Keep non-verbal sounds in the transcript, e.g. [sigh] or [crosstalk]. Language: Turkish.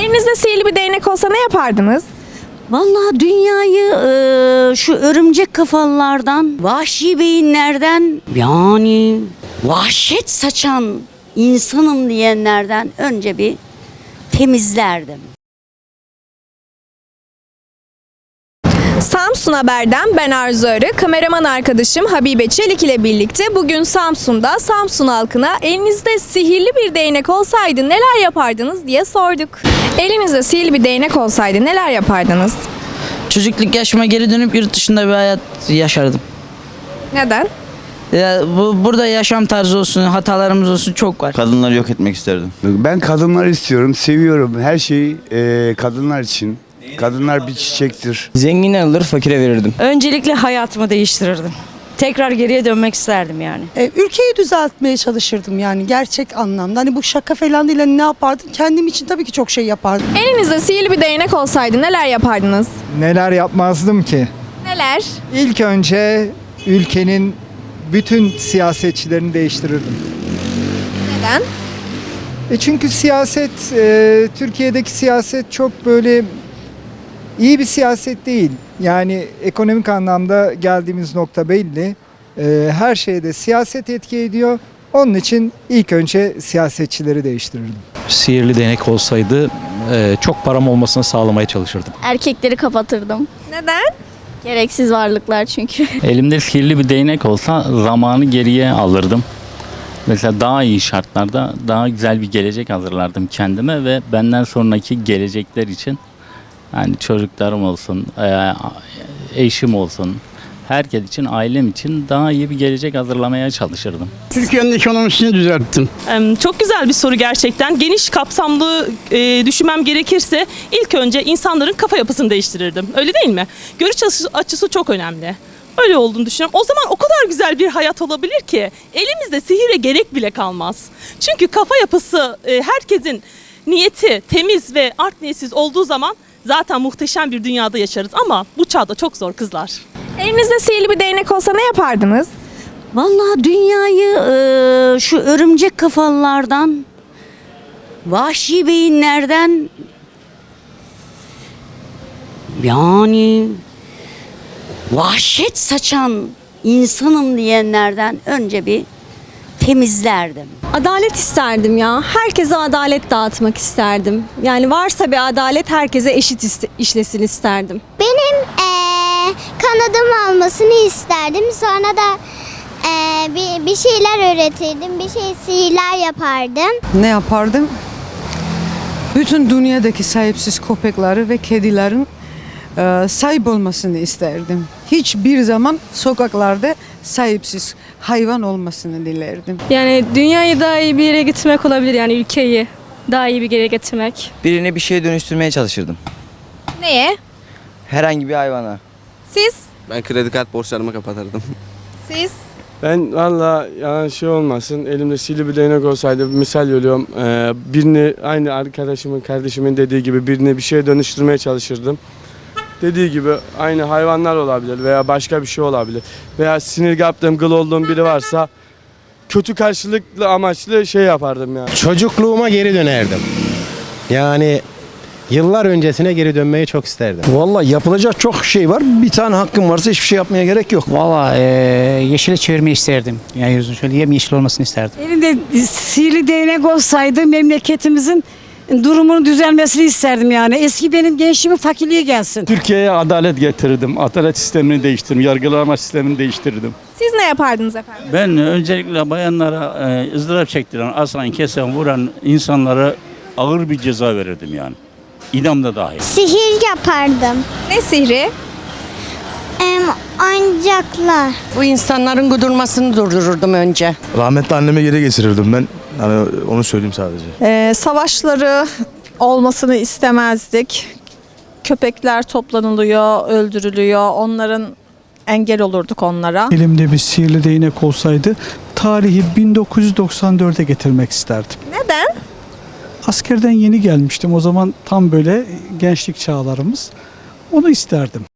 Elinizde sihirli bir değnek olsa ne yapardınız? Vallahi dünyayı e, şu örümcek kafalılardan, vahşi beyinlerden yani vahşet saçan insanım diyenlerden önce bir temizlerdim. Samsun Haber'den ben Arzu Arı, kameraman arkadaşım Habibe Çelik ile birlikte bugün Samsun'da Samsun halkına elinizde sihirli bir değnek olsaydı neler yapardınız diye sorduk. Elinizde sihirli bir değnek olsaydı neler yapardınız? Çocukluk yaşıma geri dönüp yurt dışında bir hayat yaşardım. Neden? Ya bu burada yaşam tarzı olsun, hatalarımız olsun çok var. Kadınları yok etmek isterdim. Ben kadınlar istiyorum, seviyorum. Her şeyi e, kadınlar için. Kadınlar bir çiçektir. Zengin alır fakire verirdim. Öncelikle hayatımı değiştirirdim. Tekrar geriye dönmek isterdim yani. E, ülkeyi düzeltmeye çalışırdım yani gerçek anlamda. Hani bu şaka falan değil hani ne yapardım? Kendim için tabii ki çok şey yapardım. Elinizde sihirli bir değnek olsaydı neler yapardınız? Neler yapmazdım ki? Neler? İlk önce ülkenin bütün siyasetçilerini değiştirirdim. Neden? E çünkü siyaset, e, Türkiye'deki siyaset çok böyle iyi bir siyaset değil. Yani ekonomik anlamda geldiğimiz nokta belli. E, her şeyde siyaset etki ediyor. Onun için ilk önce siyasetçileri değiştirirdim. sihirli değnek olsaydı e, çok param olmasını sağlamaya çalışırdım. Erkekleri kapatırdım. Neden? Gereksiz varlıklar çünkü. [laughs] Elimde sihirli bir değnek olsa zamanı geriye alırdım. Mesela daha iyi şartlarda daha güzel bir gelecek hazırlardım kendime ve benden sonraki gelecekler için yani çocuklarım olsun, eee, eşim olsun, herkes için, ailem için daha iyi bir gelecek hazırlamaya çalışırdım. Türkiye'nin ekonomisini düzelttim. Çok güzel bir soru gerçekten. Geniş kapsamlı e, düşünmem gerekirse ilk önce insanların kafa yapısını değiştirirdim. Öyle değil mi? Görüş açısı, açısı çok önemli. Öyle olduğunu düşünüyorum. O zaman o kadar güzel bir hayat olabilir ki elimizde sihire gerek bile kalmaz. Çünkü kafa yapısı e, herkesin niyeti temiz ve art niyetsiz olduğu zaman zaten muhteşem bir dünyada yaşarız ama bu çağda çok zor kızlar. Elinizde sihirli bir değnek olsa ne yapardınız? Vallahi dünyayı e, şu örümcek kafalılardan, vahşi beyinlerden yani vahşet saçan insanım diyenlerden önce bir temizlerdim. Adalet isterdim ya. Herkese adalet dağıtmak isterdim. Yani varsa bir adalet herkese eşit iste- işlesin isterdim. Benim eee kanadım olmasını isterdim. Sonra da eee, bir, bir şeyler öğretirdim. Bir şey sihirler yapardım. Ne yapardım? Bütün dünyadaki sahipsiz köpekleri ve kedilerin e, sahip olmasını isterdim. Hiçbir zaman sokaklarda sahipsiz hayvan olmasını dilerdim. Yani dünyayı daha iyi bir yere gitmek olabilir yani ülkeyi daha iyi bir yere getirmek. Birini bir şeye dönüştürmeye çalışırdım. Neye? Herhangi bir hayvana. Siz? Ben kredi kart borçlarımı kapatırdım. Siz? Ben valla yani şey olmasın elimde sihirli bir değnek olsaydı misal veriyorum eee, birini aynı arkadaşımın kardeşimin dediği gibi birini bir şeye dönüştürmeye çalışırdım. Dediği gibi aynı hayvanlar olabilir veya başka bir şey olabilir. Veya sinir kaptığım gıl olduğum biri varsa kötü karşılıklı amaçlı şey yapardım yani. Çocukluğuma geri dönerdim. Yani yıllar öncesine geri dönmeyi çok isterdim. Vallahi yapılacak çok şey var. Bir tane hakkım varsa hiçbir şey yapmaya gerek yok. Valla yeşile çevirmeyi isterdim. Yani yüzün şöyle yemyeşil olmasını isterdim. Elimde sihirli değnek olsaydı memleketimizin durumunun düzelmesini isterdim yani. Eski benim gençliğimin fakirliğe gelsin. Türkiye'ye adalet getirdim. Adalet sistemini değiştirdim. Yargılama sistemini değiştirdim. Siz ne yapardınız efendim? Ben öncelikle bayanlara e, ızdırap çektiren, aslan, kesen, vuran insanlara ağır bir ceza verirdim yani. İdam da dahil. Sihir yapardım. Ne sihri? Em, oyuncaklar. Bu insanların kudurmasını durdururdum önce. Rahmetli anneme geri getirirdim ben. Hani onu söyleyeyim sadece. Ee, savaşları olmasını istemezdik. Köpekler toplanılıyor, öldürülüyor. Onların engel olurduk onlara. Elimde bir sihirli değnek olsaydı tarihi 1994'e getirmek isterdim. Neden? Askerden yeni gelmiştim o zaman tam böyle gençlik çağlarımız. Onu isterdim.